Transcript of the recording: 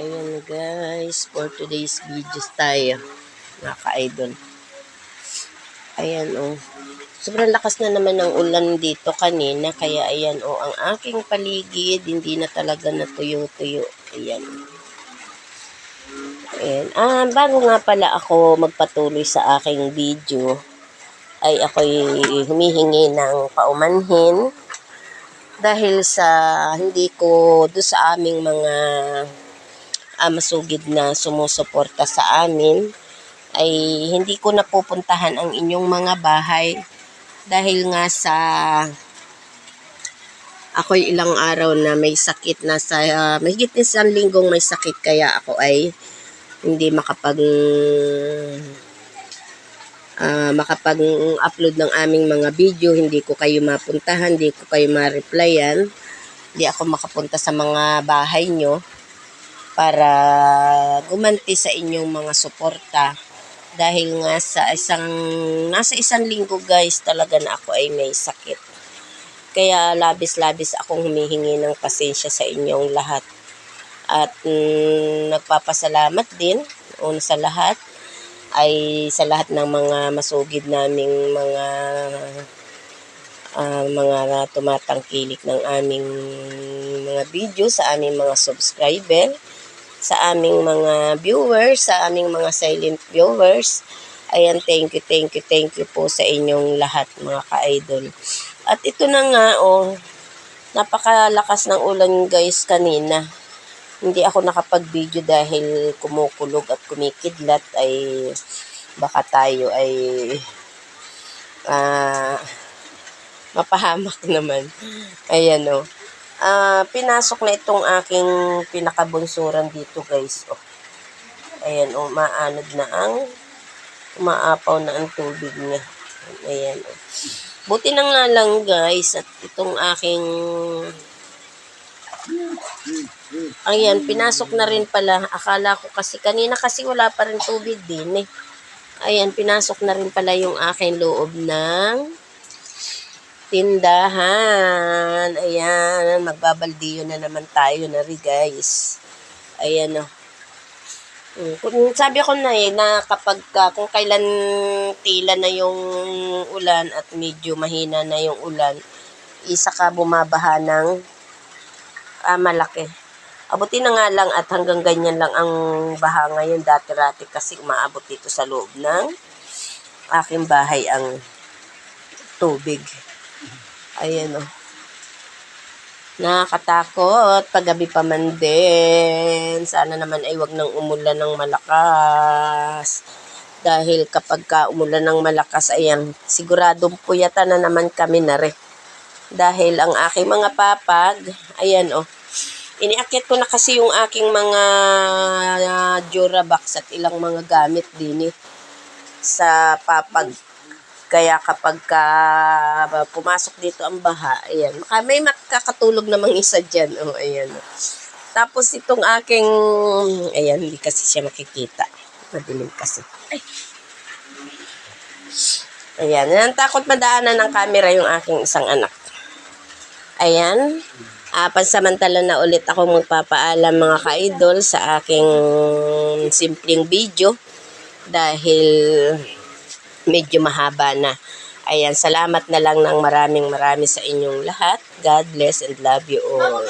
Ayan guys, for today's videos tayo, mga ka-idol. Ayan oh. Sobrang lakas na naman ng ulan dito kanina, kaya ayan oh, ang aking paligid, hindi na talaga natuyo-tuyo. Ayan. Ayan. Ah, bago nga pala ako magpatuloy sa aking video, ay ako'y humihingi ng paumanhin dahil sa hindi ko do sa aming mga ah, masugid na sumusuporta sa amin ay hindi ko napupuntahan ang inyong mga bahay dahil nga sa ako'y ilang araw na may sakit na sa ah, mahigit isang linggong may sakit kaya ako ay hindi makapag ah, makapag-upload ng aming mga video, hindi ko kayo mapuntahan, hindi ko kayo ma-replyan, hindi ako makapunta sa mga bahay nyo para gumanti sa inyong mga suporta. Dahil nga sa isang nasa isang linggo guys talaga na ako ay may sakit. Kaya labis-labis akong humihingi ng pasensya sa inyong lahat. At mm, nagpapasalamat din una sa lahat ay sa lahat ng mga masugid naming mga ah, mga tumatangkilik ng aming mga video sa aming mga subscriber sa aming mga viewers, sa aming mga silent viewers. Ayan, thank you, thank you, thank you po sa inyong lahat mga ka-idol. At ito na nga, oh, napakalakas ng ulan guys kanina. Hindi ako nakapag-video dahil kumukulog at kumikidlat ay baka tayo ay ah mapahamak naman. Ayan oh. Ah, pinasok na itong aking pinakabunsuran dito, guys. Oh. Ayan, oh, maanod na ang umaapaw na ang tubig niya. Ayan, oh. Buti na nga lang, guys, at itong aking Ayan, pinasok na rin pala. Akala ko kasi, kanina kasi wala pa rin tubig din eh. Ayan, pinasok na rin pala yung aking loob ng tindahan. Ayan, magbabaldiyo na naman tayo na rin guys. Ayan o. Mm, kung- Sabi ko na eh, na kapag ka, kung kailan tila na yung ulan at medyo mahina na yung ulan, isa ka bumabaha ng ah, malaki. Abuti na nga lang at hanggang ganyan lang ang baha ngayon dati-rati kasi umaabot dito sa loob ng aking bahay ang tubig. Ayan o. Nakakatakot. Paggabi pa man din. Sana naman ay wag nang umulan ng malakas. Dahil kapag ka umulan ng malakas, ayan, siguradong puyatan na naman kami na rin. Dahil ang aking mga papag, ayan o, iniakit ko na kasi yung aking mga uh, Durabox at ilang mga gamit din eh, sa papag kaya kapag ka pumasok dito ang baha, ayan, may makakatulog namang isa dyan. Oh, ayan. Tapos itong aking, ayan, hindi kasi siya makikita. Madilim kasi. Ay. Ayan, yan, takot madaanan ng camera yung aking isang anak. Ayan, ah, pansamantala na ulit ako magpapaalam mga ka-idol sa aking simpleng video dahil medyo mahaba na. Ayan, salamat na lang ng maraming marami sa inyong lahat. God bless and love you all.